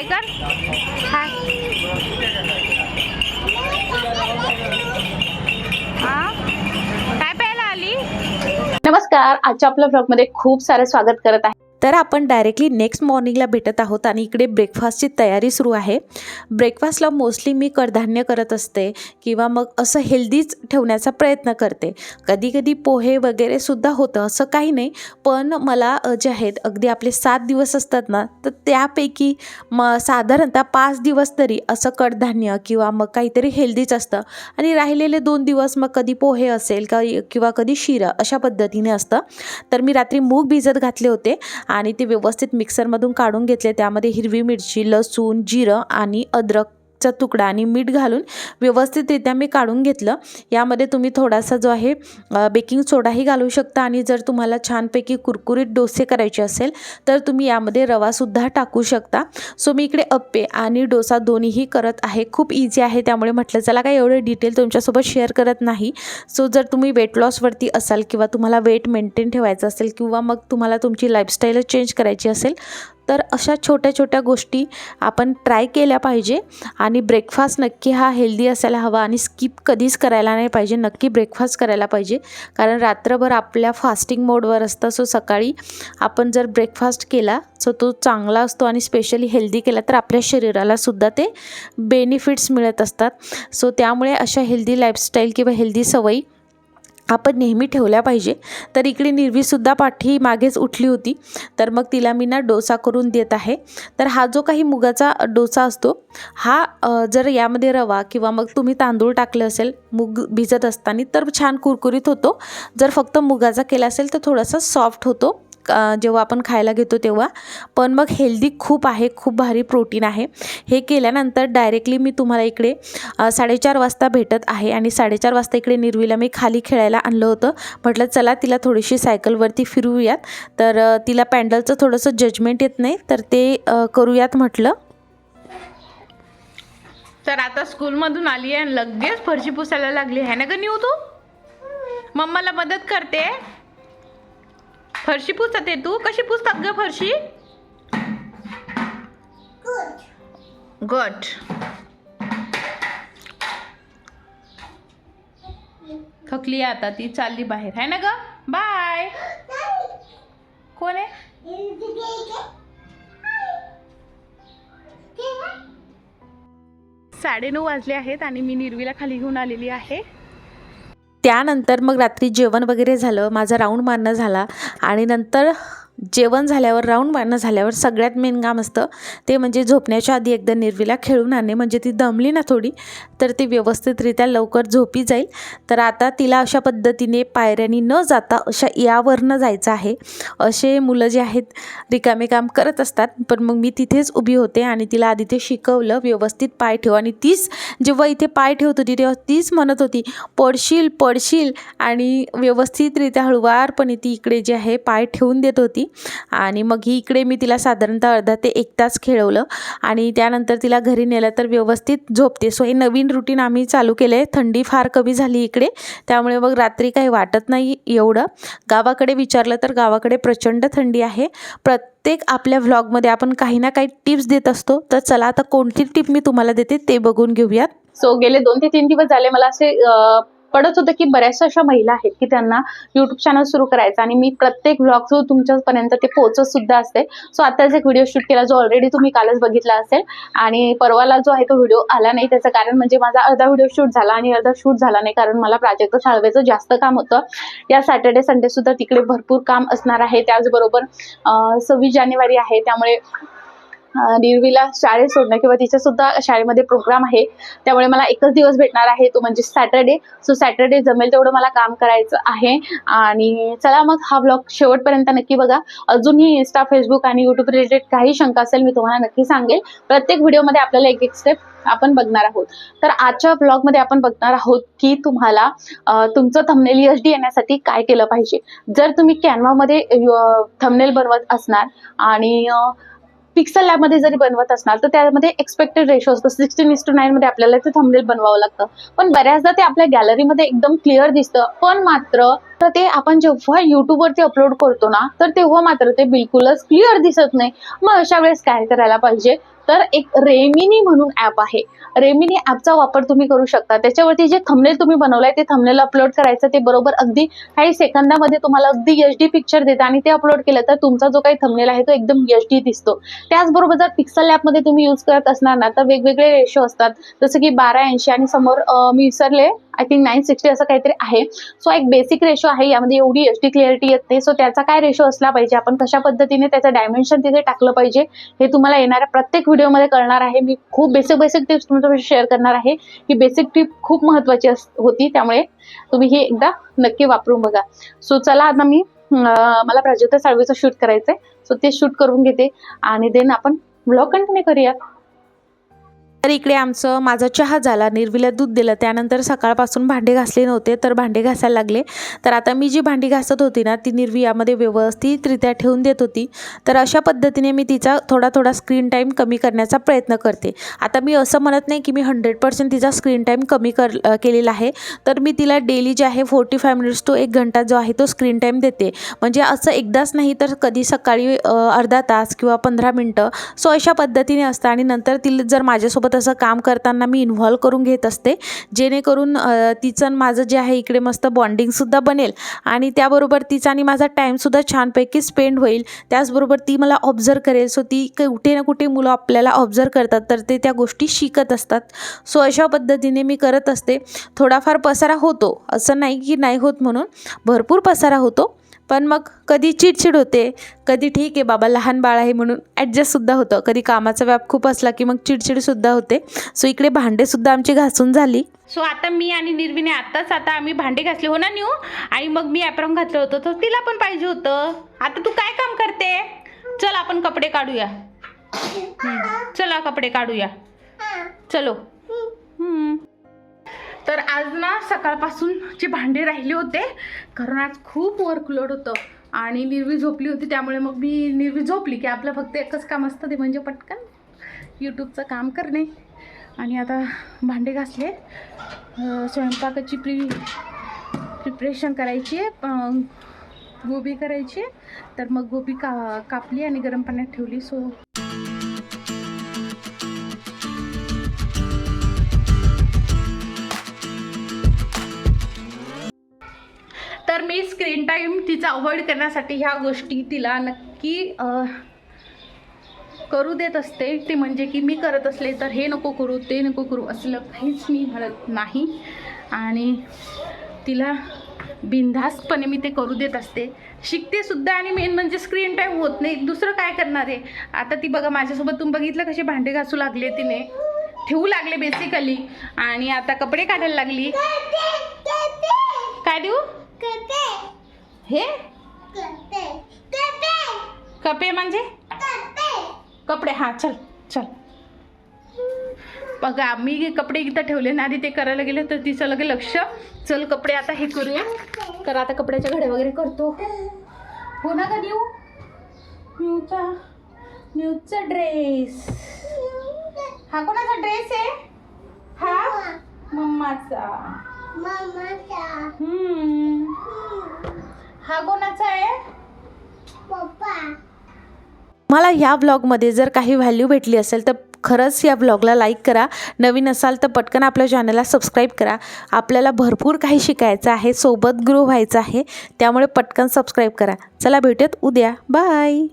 हाय कर हा. काय प्यायला आली? नमस्कार आजच्या आपल्या ब्लॉगमध्ये खूप सारं स्वागत करत आहे. तर आपण डायरेक्टली नेक्स्ट मॉर्निंगला भेटत आहोत आणि इकडे ब्रेकफास्टची तयारी सुरू आहे. ब्रेकफास्टला मोस्टली मी कडधान्य करत असते किंवा मग असं हेल्दीच ठेवण्याचा प्रयत्न करते. कधी कधी पोहे वगैरे सुद्धा होतं असं काही नाही. पण मला जे आहेत अगदी आपले सात दिवस असतात ना तर त्यापैकी म साधारणतः पाच दिवस तरी असं कडधान्य किंवा मग काहीतरी हेल्दीच असतं. आणि राहिलेले दोन दिवस मग कधी पोहे असेल का किंवा कधी शिरं अशा पद्धतीने असतं. तर मी रात्री मूग भिजत घातले होते. आणि ते व्यवस्थित मिक्सरमधून काढून घेतले. त्यामध्ये हिरवी मिरची लसूण जिरं आणि अद्रक चा तुकडा आणि मीठ घालून व्यवस्थितरित्या मी काढून घेतलं. यामध्ये तुम्ही थोडासा जो आहे बेकिंग सोडाही घालू शकता आणि जर तुम्हाला छानपैकी कुरकुरीत डोसे करायचे असेल तर तुम्ही यामध्ये रवासुद्धा टाकू शकता. सो मी इकडे अप्पे आणि डोसा दोन्हीही करत आहे. खूप इझी आहे. त्यामुळे म्हटलं चला काय एवढे डिटेल तुमच्यासोबत शेअर करत नाही. सो जर तुम्ही वेट लॉसवरती असाल किंवा तुम्हाला वेट मेंटेन ठेवायचं असेल किंवा मग तुम्हाला तुमची लाईफस्टाईलच चेंज करायची असेल तर अशा छोट्या छोट्या गोष्टी आपण ट्राय केल्या पाहिजे. आणि ब्रेकफास्ट नक्की हा हेल्दी असायला हवा आणि स्किप कधीच करायला नाही पाहिजे. नक्की ब्रेकफास्ट करायला पाहिजे. कारण रात्रभर आपल्या फास्टिंग मोडवर असतं. सो सकाळी आपण जर ब्रेकफास्ट केला सो तो चांगला असतो आणि स्पेशली हेल्दी केला तर आपल्या शरीरालासुद्धा ते बेनिफिट्स मिळत असतात. सो त्यामुळे अशा हेल्दी लाईफस्टाईल किंवा हेल्दी सवयी आपण नेहमी ठेवल्या पाहिजे. तर इकडे निर्वीसुद्धा पाठी मागेच उठली होती. तर मग तिला मी ना डोसा करून देत आहे. तर हा जो काही मुगाचा डोसा असतो हा जर यामध्ये रवा किंवा मग तुम्ही तांदूळ टाकले असेल मूग भिजत असताना तर छान कुरकुरीत होतो. जर फक्त मुगाचा केला असेल तर थोडासा सॉफ्ट होतो. जेव्हा आपण खायला घेतो तेव्हा. पण मग हेल्दी खूप आहे खूप भारी प्रोटीन आहे. हे केल्यानंतर डायरेक्टली मी तुम्हाला इकडे साडेचार वाजता भेटत आहे आणि साडेचार वाजता इकडे निर्वीला मी खाली खेळायला आणलं होतं. म्हटलं चला तिला थोडीशी सायकलवरती फिरूयात तर तिला पॅन्डलचं थोडंसं जजमेंट येत नाही. तर ते करूयात म्हटलं. तर आता स्कूलमधून आली आहे आणि लगेच फरशी पुसायला लागली. आहे ना ग न्यू तू? मम्माला मदत करते. फरशी पुसते तू? कशी पुसतात ग फरशी? गट. थकली आता ती चालली बाहेर. आहे ना ग? बाय. कोण आहे? साडेनऊ वाजले आहेत आणि मी निर्वीला खाली घेऊन आलेली आहे. त्यानंतर मग रात्री जेवण वगैरे झालं माझा राऊंड मारणं झाला आणि नंतर जेवण झाल्यावर राऊंड मारणं झाल्यावर सगळ्यात मेन काम असतं ते म्हणजे झोपण्याच्या आधी एकदा निर्वीला खेळून आणणे म्हणजे ती दमली ना थोडी तर ती व्यवस्थितरित्या लवकर झोपी जाईल. तर आता तिला अशा पद्धतीने पायऱ्यांनी न जाता अशा यावरनं जायचं आहे. असे मुलं जे आहेत रिकामे काम करत असतात पण मग मी तिथेच उभी होते आणि तिला आधी ते शिकवलं व्यवस्थित पाय ठेव. आणि तीच जेव्हा इथे पाय ठेवत होती तेव्हा तीच म्हणत होती पडशील पडशील. आणि व्यवस्थितरित्या हळुवारपणे ती इकडे जे आहे पाय ठेवून देत होती. आणि मग ही इकडे मी तिला साधारणतः अर्धा ते एक तास खेळवलं. आणि त्यानंतर तिला घरी नेलं तर व्यवस्थित झोपते. सो हे नवीन रुटीन आम्ही चालू केलं आहे. थंडी फार कमी झाली इकडे. त्यामुळे मग रात्री काही वाटत नाही एवढं. गावाकडे विचारलं तर गावाकडे प्रचंड थंडी आहे. प्रत्येक आपल्या व्लॉगमध्ये आपण काही ना काही टिप्स देत असतो. तर चला आता कोणती टिप मी तुम्हाला देते ते बघून घेऊयात. सो गेले दोन ते तीन दिवस झाले मला असे कळत पडत होतं की बऱ्याचशा अशा महिला आहेत की त्यांना युट्यूब चॅनल सुरू करायचं आणि मी प्रत्येक ब्लॉग थ्रू तुमच्यापर्यंत ते पोहोचत सुद्धा असते. सो आताच एक व्हिडिओ शूट केला जो ऑलरेडी तुम्ही कालच बघितला असेल. आणि परवाला जो आहे तो व्हिडिओ आला नाही त्याचं कारण म्हणजे माझा अर्धा व्हिडिओ शूट झाला आणि अर्धा शूट झाला नाही कारण मला प्राजक्त साळवेचं जास्त काम होतं. या सॅटर्डे संडे सुद्धा तिकडे भरपूर काम असणार आहे. त्याचबरोबर सव्वीस जानेवारी आहे. त्यामुळे निर्वीला शाळेत सोडणं किंवा तिच्या सुद्धा शाळेमध्ये प्रोग्राम आहे. त्यामुळे मला एकच दिवस भेटणार आहे. तो म्हणजे सॅटर्डे सो सॅटर्डे जमेल तेवढं मला काम करायचं आहे. आणि चला मग हा ब्लॉग शेवटपर्यंत नक्की बघा. अजूनही इन्स्टा फेसबुक आणि यूट्यूब रिलेटेड काही शंका असेल मी तुम्हाला नक्की सांगेल. प्रत्येक व्हिडिओमध्ये आपल्याला एक एक स्टेप आपण बघणार आहोत. तर आजच्या ब्लॉगमध्ये आपण बघणार आहोत की तुम्हाला तुमचं थमनेल एच डी येण्यासाठी काय केलं पाहिजे. जर तुम्ही कॅनवामध्ये थमनेल बनवत असणार आणि पिक्सल लॅबमध्ये जरी बनवत असणार तर त्यामध्ये एक्सपेक्टेड रेशो असतो. सिक्स्टीन इस टू नाईनमध्ये आपल्याला ते थंबनेल बनवावं लागतं. पण बऱ्याचदा ते आपल्या गॅलरीमध्ये एकदम क्लिअर दिसतं. पण मात्र तर ते आपण जेव्हा युट्यूबवरती अपलोड करतो ना तर तेव्हा मात्र ते बिलकुलच क्लिअर दिसत नाही. मग अशा वेळेस काय करायला पाहिजे? तर एक रेमिनी म्हणून ॲप आहे. रेमिनी ॲपचा वापर तुम्ही करू शकता. त्याच्यावरती जे थंबनेल तुम्ही बनवलाय ते थंबनेल अपलोड करायचं ते बरोबर अगदी काही सेकंदामध्ये तुम्हाला अगदी एच डी पिक्चर देतं आणि ते अपलोड केलं तर तुमचा जो काही थंबनेल आहे तो एकदम एच डी दिसतो. त्याचबरोबर जर पिक्सल ॲपमध्ये तुम्ही यूज करत असणार ना तर वेगवेगळे रेशो असतात. जसं की बारा ऐंशी आणि समोर मी विसरले आय थिंक नाईन सिक्स्टी असं काहीतरी आहे. सो एक बेसिक रेशो आहे. यामध्ये एवढी एच डी क्लिअरिटी येत नाही. सो त्याचा काय रेशो असला पाहिजे? आपण कशा पद्धतीने त्याचं डायमेन्शन तिथे टाकलं पाहिजे? हे तुम्हाला येणाऱ्या प्रत्येक व्हिडिओमध्ये कळणार आहे. मी खूप बेसिक बेसिक टिप्स तुमच्याशी शेअर करणार आहे. ही बेसिक टिप खूप महत्वाची अस होती. त्यामुळे तुम्ही हे एकदा नक्की वापरून बघा. सो चला आता मी मला प्राजक्ता साळवीचं शूट करायचंय. सो ते शूट करून घेते. आणि देन आपण ब्लॉग कंटिन्यू करूया. तर इकडे आमचं माझा चहा झाला. निर्विला दूध दिलं. त्यानंतर सकाळपासून भांडे घासले नव्हते तर भांडे घासायला लागले. तर आता मी जी भांडी घासत होती ना ती निर्वी यामध्ये व्यवस्थितरित्या ठेवून देत होती. तर अशा पद्धतीने मी तिचा थोडा थोडा स्क्रीन टाईम कमी करण्याचा प्रयत्न करते. आता मी असं म्हणत नाही की मी हंड्रेड पर्सेंट तिचा स्क्रीन टाईम कमी कर केलेला आहे. तर मी तिला डेली जे आहे फोर्टी फाय मिनिट्स टू एक घंटा जो आहे तो स्क्रीन टाईम देते. म्हणजे असं एकदाच नाही तर कधी सकाळी अर्धा तास किंवा पंधरा मिनटं. सो अशा पद्धतीने असतं. आणि नंतर तिला जर माझ्यासोबत तसं काम करताना मी इन्व्हॉल्व करून घेत असते. जेणेकरून तिचं माझं जे आहे इकडे मस्त बॉन्डिंगसुद्धा बनेल. आणि त्याबरोबर तिचा आणि माझा टाईमसुद्धा छानपैकी स्पेंड होईल. त्याचबरोबर ती मला ऑब्झर्व करेल. सो ती कुठे ना कुठे मुलं आपल्याला ऑब्झर्व करतात. तर ते त्या गोष्टी शिकत असतात. सो अशा पद्धतीने मी करत असते. थोडाफार पसारा होतो. असं नाही की नाही होत म्हणून. भरपूर पसारा होतो. पण मग कधी चिडचिड होते कधी ठीक आहे बाबा लहान बाळ आहे म्हणून ॲडजस्टसुद्धा होतं. कधी कामाचा व्याप खूप असला की मग चिडचिडसुद्धा होते. सो इकडे भांडेसुद्धा आमची घासून झाली. सो आता मी आणि निर्विने आत्ताच आता आम्ही भांडे घासले हो ना न्यू? आणि मग मी ॲप्रॉन घातलं होतं तर तिला पण पाहिजे होतं. आता तू काय काम करते? चल आपण कपडे काढूया. चला कपडे काढूया. चलो. तर आज ना सकाळपासून जे भांडे राहिले होते कारण आज खूप वर्कलोड होतं आणि निर्वी झोपली होती त्यामुळे मग मी निर्वी झोपली की आपलं फक्त एकच काम असतं ते म्हणजे पटकन यूट्यूबचं काम करणे. आणि आता भांडे घासले स्वयंपाकाची प्री प्रिपरेशन करायची आहे गोबी करायची आहे. तर मग गोबी का कापली आणि गरम पाण्यात ठेवली. सो स्क्रीन टाईम तिचा अवॉइड करण्यासाठी ह्या गोष्टी तिला नक्की करू देत असते. ते म्हणजे की मी करत असले तर हे नको करू ते नको करू असलं काहीच मी म्हणत नाही. आणि तिला बिनधास्तपणे मी ते करू देत असते. शिकते सुद्धा आणि मेन म्हणजे स्क्रीन टाईम होत नाही. दुसरं काय करणार आहे? आता ती बघा माझ्यासोबत तुम्ही बघितलं कसे भांडे घासू लागले तिने. ठेवू लागले बेसिकली आणि आता कपडे काढायला लागली. काय देऊ? हे? कपे. म्हणजे? कपडे. हां चल चल. बघा मी कपडे इथं ठेवले ना आधी ते करायला गेले तर तिचं लगे लक्ष. चल कपडे आता हे करूया. तर आता कपड्याच्या घड्या वगैरे करतो. हो ना का न्यू. न्यूचा न्यूचा ड्रेस. हा कोणाचा ड्रेस आहे? हा? मम्माचा. हम्म. हा कोणाचा आहे? मला ह्या ब्लॉगमध्ये जर काही व्हॅल्यू भेटली असेल तर खरंच या ब्लॉगला लाईक करा. नवीन असाल तर पटकन आपल्या चॅनलला सबस्क्राईब करा. आपल्याला भरपूर काही शिकायचं आहे सोबत ग्रो व्हायचं आहे त्यामुळे पटकन सबस्क्राईब करा. चला भेटूयात उद्या. बाय